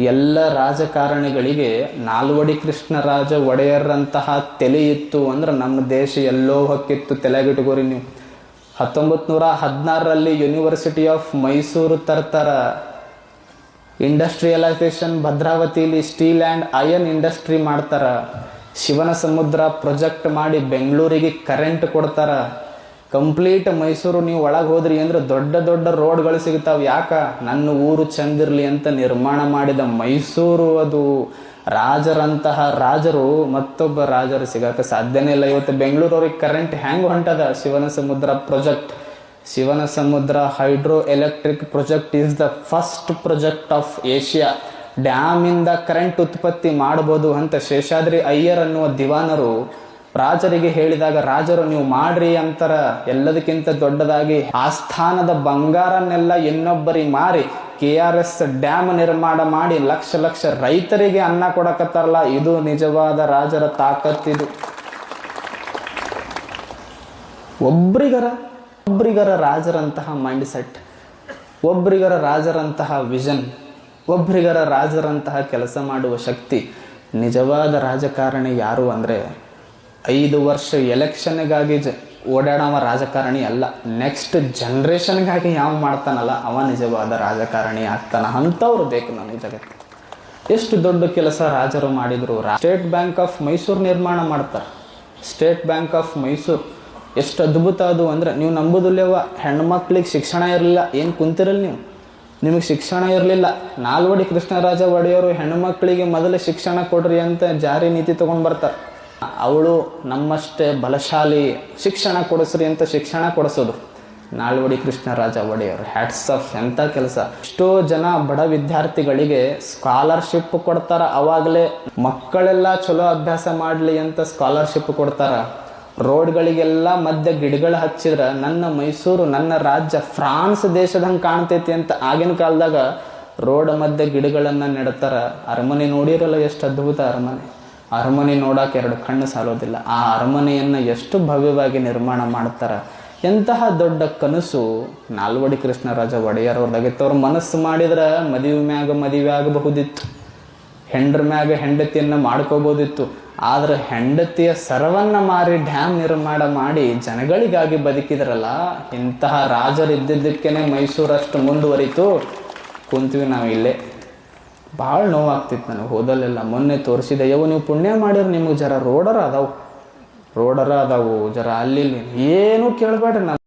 ಎಲ್ಲ ರಾಜಕಾರಣಿಗಳಿಗೆ ನಾಲ್ವಡಿ ಕೃಷ್ಣರಾಜ ಒಡೆಯರಂತಹ ತಲೆ ಇತ್ತು ಅಂದ್ರೆ ನಮ್ಮ ದೇಶ ಎಲ್ಲೋ ಹೊಕ್ಕಿತ್ತು ತಲೆಗಿಟ್ಕೋರಿ ನೀವು. ಹತ್ತೊಂಬತ್ತು ನೂರ ಹದಿನಾರರಲ್ಲಿ ಯೂನಿವರ್ಸಿಟಿ ಆಫ್ ಮೈಸೂರು ತರ್ತಾರ. ಇಂಡಸ್ಟ್ರಿಯಲೈಸೇಷನ್ ಭದ್ರಾವತಿಯಲ್ಲಿ ಸ್ಟೀಲ್ ಆ್ಯಂಡ್ ಅಯನ್ ಇಂಡಸ್ಟ್ರಿ ಮಾಡ್ತಾರ. ಶಿವನ ಸಮುದ್ರ ಪ್ರೊಜೆಕ್ಟ್ ಮಾಡಿ ಬೆಂಗಳೂರಿಗೆ ಕರೆಂಟ್ ಕೊಡ್ತಾರ. ಕಂಪ್ಲೀಟ್ ಮೈಸೂರು ನೀವು ಒಳಗೆ ಹೋದ್ರಿ ಅಂದ್ರೆ ದೊಡ್ಡ ದೊಡ್ಡ ರೋಡ್ಗಳು ಸಿಗ್ತಾವೆ. ಯಾಕ? ನನ್ನ ಊರು ಚಂದಿರಲಿ ಅಂತ ನಿರ್ಮಾಣ ಮಾಡಿದ ಮೈಸೂರು ಅದು. ರಾಜರಂತಹ ರಾಜರು, ಮತ್ತೊಬ್ಬ ರಾಜರು ಸಿಗಕ್ಕೆ ಸಾಧ್ಯನೇ ಇಲ್ಲ. ಇವತ್ತು ಬೆಂಗಳೂರವ್ರಿಗೆ ಕರೆಂಟ್ ಹ್ಯಾಂಗ್ ಹೊಂಟದ? ಶಿವನ ಸಮುದ್ರ project Shivanasamudra hydro electric project is the first project of Asia ಡ್ಯಾಮಿಂದ current ಉತ್ಪತ್ತಿ ಮಾಡ್ಬೋದು ಅಂತ ಶೇಷಾದ್ರಿ ಅಯ್ಯರ್ ಅನ್ನುವ ದಿವಾನರು ರಾಜರಿಗೆ ಹೇಳಿದಾಗ, ರಾಜರು, ನೀವು ಮಾಡ್ರಿ ಅಂತಾರ ಎಲ್ಲದಕ್ಕಿಂತ ದೊಡ್ಡದಾಗಿ ಆಸ್ಥಾನದ ಬಂಗಾರನ್ನೆಲ್ಲ ಇನ್ನೊಬ್ಬರಿಗೆ ಮಾರಿ, ಕೆ ಆರ್ ಎಸ್ ಡ್ಯಾಮ್ ನಿರ್ಮಾಣ ಮಾಡಿ ಲಕ್ಷ ಲಕ್ಷ ರೈತರಿಗೆ ಅನ್ನ ಕೊಡಕತ್ತಾರಲ್ಲ, ಇದು ನಿಜವಾದ ರಾಜರ ತಾಕತ್ತಿದು ಒಬ್ರಿಗರ ಒಬ್ರಿಗರ ರಾಜರಂತಹ ಮೈಂಡ್ ಸೆಟ್ ಒಬ್ರಿಗರ ರಾಜರಂತಹ ವಿಷನ್ ಒಬ್ರಿಗರ ರಾಜರಂತಹ ಕೆಲಸ ಮಾಡುವ ಶಕ್ತಿ ನಿಜವಾದ ರಾಜಕಾರಣಿ ಯಾರು ಅಂದರೆ ಐದು ವರ್ಷ ಎಲೆಕ್ಷನ್ಗಾಗಿ ಜ ಓಡಾಡವ ರಾಜಕಾರಣಿ ಅಲ್ಲ. ನೆಕ್ಸ್ಟ್ ಜನ್ರೇಷನ್ಗಾಗಿ ಯಾವ ಮಾಡ್ತಾನಲ್ಲ, ಅವ ನಿಜವಾದ ರಾಜಕಾರಣಿ ಆಗ್ತಾನ ಅಂಥವ್ರು ಬೇಕು ನನಗೆ ಜಗತ್ತು ಎಷ್ಟು ದೊಡ್ಡ ಕೆಲಸ ರಾಜರು ಮಾಡಿದರು. ಸ್ಟೇಟ್ ಬ್ಯಾಂಕ್ ಆಫ್ ಮೈಸೂರು ನಿರ್ಮಾಣ ಮಾಡ್ತಾರೆ. ಸ್ಟೇಟ್ ಬ್ಯಾಂಕ್ ಆಫ್ ಮೈಸೂರು ಎಷ್ಟು ಅದ್ಭುತ ಅದು ಅಂದ್ರೆ, ನೀವು ನಂಬುದಿಲ್ಲವ ಹೆಣ್ಮಕ್ಳಿಗೆ ಶಿಕ್ಷಣ ಇರಲಿಲ್ಲ, ಏನು ಕುಂತಿರಲ್ಲ ನೀವು? ನಿಮಗೆ ಶಿಕ್ಷಣ ಇರಲಿಲ್ಲ. ನಾಲ್ವಡಿ ಕೃಷ್ಣರಾಜ ಒಡೆಯವರು ಹೆಣ್ಮಕ್ಳಿಗೆ ಮೊದಲು ಶಿಕ್ಷಣ ಕೊಡ್ರಿ ಅಂತ ಜಾರಿ ನೀತಿ ತೊಗೊಂಡು ಬರ್ತಾರೆ. ಅವಳು ನಮ್ಮಷ್ಟೇ ಬಲಶಾಲಿ ಶಿಕ್ಷಣ ಕೊಡಿಸ್ರಿ ಅಂತ ಶಿಕ್ಷಣ ಕೊಡಿಸೋದು. ನಾಲ್ವಡಿ ಕೃಷ್ಣರಾಜ ಒಡೆಯವರು ಹ್ಯಾಟ್ಸ್ ಆಫ್ ಎಂಥ ಕೆಲಸ. ಎಷ್ಟೋ ಜನ ಬಡ ವಿದ್ಯಾರ್ಥಿಗಳಿಗೆ ಸ್ಕಾಲರ್ಶಿಪ್ ಕೊಡ್ತಾರ, ಅವಾಗಲೇ ಮಕ್ಕಳೆಲ್ಲ ಚಲೋ ಅಭ್ಯಾಸ ಮಾಡಲಿ ಅಂತ ಸ್ಕಾಲರ್ಶಿಪ್ ಕೊಡ್ತಾರ. ರೋಡ್ಗಳಿಗೆಲ್ಲ ಮಧ್ಯ ಗಿಡಗಳು ಹಚ್ಚಿದ್ರ, ನನ್ನ ಮೈಸೂರು, ನನ್ನ ರಾಜ್ಯ, ಫ್ರಾನ್ಸ್ ದೇಶದಂಗೆ ಕಾಣ್ತೈತಿ ಅಂತ ಆಗಿನ ಕಾಲದಾಗ ರೋಡ್ ಮಧ್ಯೆ ಗಿಡಗಳನ್ನು ನೆಡ್ತಾರ. ಅರಮನೆ ನೋಡಿರಲ್ಲ ಎಷ್ಟು ಅದ್ಭುತ ಅರಮನೆ. ಅರಮನೆ ನೋಡೋಕೆ ಎರಡು ಕಣ್ಣು ಸಾಲೋದಿಲ್ಲ. ಆ ಅರಮನೆಯನ್ನು ಎಷ್ಟು ಭವ್ಯವಾಗಿ ನಿರ್ಮಾಣ ಮಾಡ್ತಾರೆ? ಎಂತಹ ದೊಡ್ಡ ಕನಸು ನಾಲ್ವಡಿ ಕೃಷ್ಣರಾಜ ಒಡೆಯರವ್ರದಾಗಿತ್ತು ಅವ್ರ ಮನಸ್ಸು ಮಾಡಿದ್ರೆ ಮದುವೆ ಮ್ಯಾಗ ಮದುವೆ ಆಗಬಹುದಿತ್ತು. ಹೆಂಡ್ರ ಮ್ಯಾಗ ಹೆಂಡತಿಯನ್ನು ಮಾಡ್ಕೋಬೋದಿತ್ತು ಆದರೆ ಹೆಂಡತಿಯ ಸರವನ್ನ ಮಾರಿ ಡ್ಯಾಮ್ ನಿರ್ಮಾಣ ಮಾಡಿ ಜನಗಳಿಗಾಗಿ ಬದುಕಿದ್ರಲ್ಲ, ಇಂತಹ ರಾಜರು ಇದ್ದಿದ್ದಕ್ಕೇನೆ ಮೈಸೂರಷ್ಟು ಮುಂದುವರಿತು. ಕುಂತೀವಿ ನಾವು ಇಲ್ಲೇ ಭಾಳ ನೋವಾಗ್ತಿತ್ತು ನನಗೆ ಹೋದಲ್ಲೆಲ್ಲ. ಮೊನ್ನೆ ತೋರಿಸಿದೆ ಯವ ನೀವು ಪುಣ್ಯ ಮಾಡಿರಿ, ನಿಮಗೆ ಜರ ರೋಡರ ಅದಾವು. ರೋಡರ ಅದಾವು, ಜರ ಅಲ್ಲಿ ಏನೂ ಕೇಳಬೇಡ್ರಿ ನಾನು